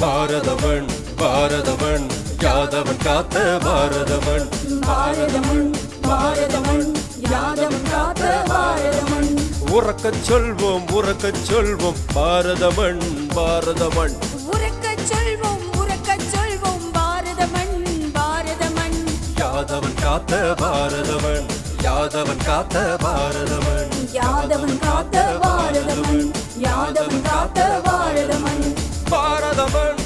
பாரதமன் பாரதமன் யாதவன் காத்த பாரதமன். பாரதமண் பாரதமண் யாதவன் காத்த பாரதமண் உறக்கச் சொல்வோம் உறக்கச் சொல்வோம் பாரதமன் பாரதமன். உறக்கச் சொல்வோம் உறக்கச் சொல்வோம் பாரதமண் பாரதமண் யாதவன் காத்த பாரதமன் யாதவன் காத்த பாரதமன். யாதவன் காத்த பாரதமண் யாதவன் காத்த பாரதமண் பாரதமன் பாரதமன்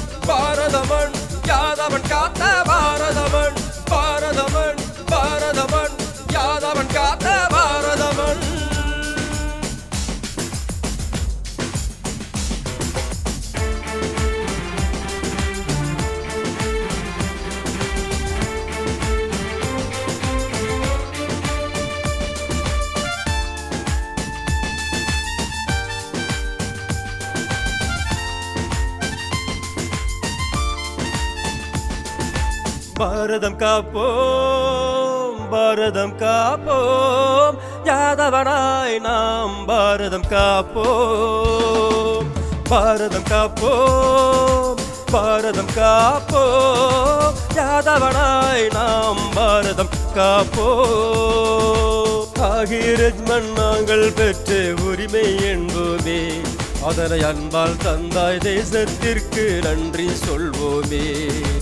பாரதம் காப்போம் பாரதம் காப்போம். யாதவனாய் நாம் பாரதம் காப்போம். பாரதம் காப்போம் பாரதம் காப்போம். யாதவனாய் நாம் பாரதம் காப்போம். ஆகிரஜ்மன் நாங்கள் பெற்ற உரிமை என்போமே. அதனை அன்பால் தந்தாய் தேசத்திற்கு நன்றி சொல்வோமே.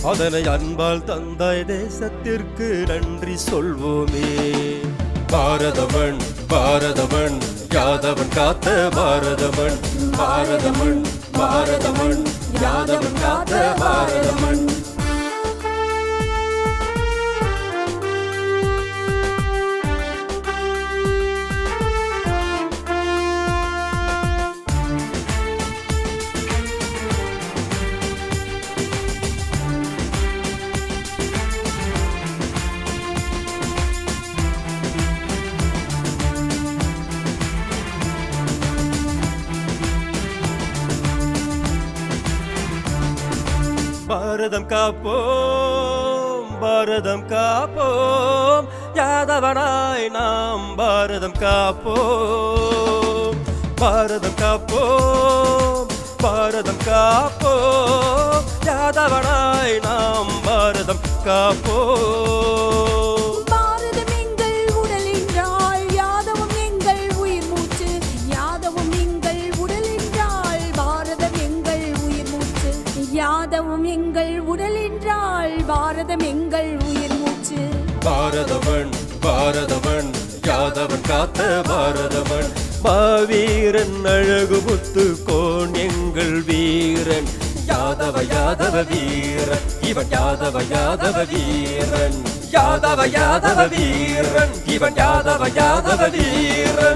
அதனை அன்பால் தந்தாய் தேசத்திற்கு நன்றி சொல்வோமே. பாரதமன் பாரதமன் யாதவன் காத்த பாரதமன். பாரதமன் பாரதமன் யாதவன் காத்த பாரதம் காப்போம் பாரதம் காப்போம் யாதவனாய் நாம் பாரதம் காப்போம் பாரதம் காப்போம் பாரதம் காப்போம் யாதவனாய் நாம் பாரதம் காப்போம் எங்கள் உடல் என்றால் பாரதம் எங்கள் உயிர் மூச்சு. பாரதவன் பாரதவன் யாதவன் காத்த பாரதவன். மாவீரன் அழகு முத்து கோன் எங்கள் வீரன். யாதவ யாதவ வீரன் இவன் யாதவ யாதவ வீரன். யாதவ யாதவ வீரன் இவன் யாதவ யாதவ வீரன்.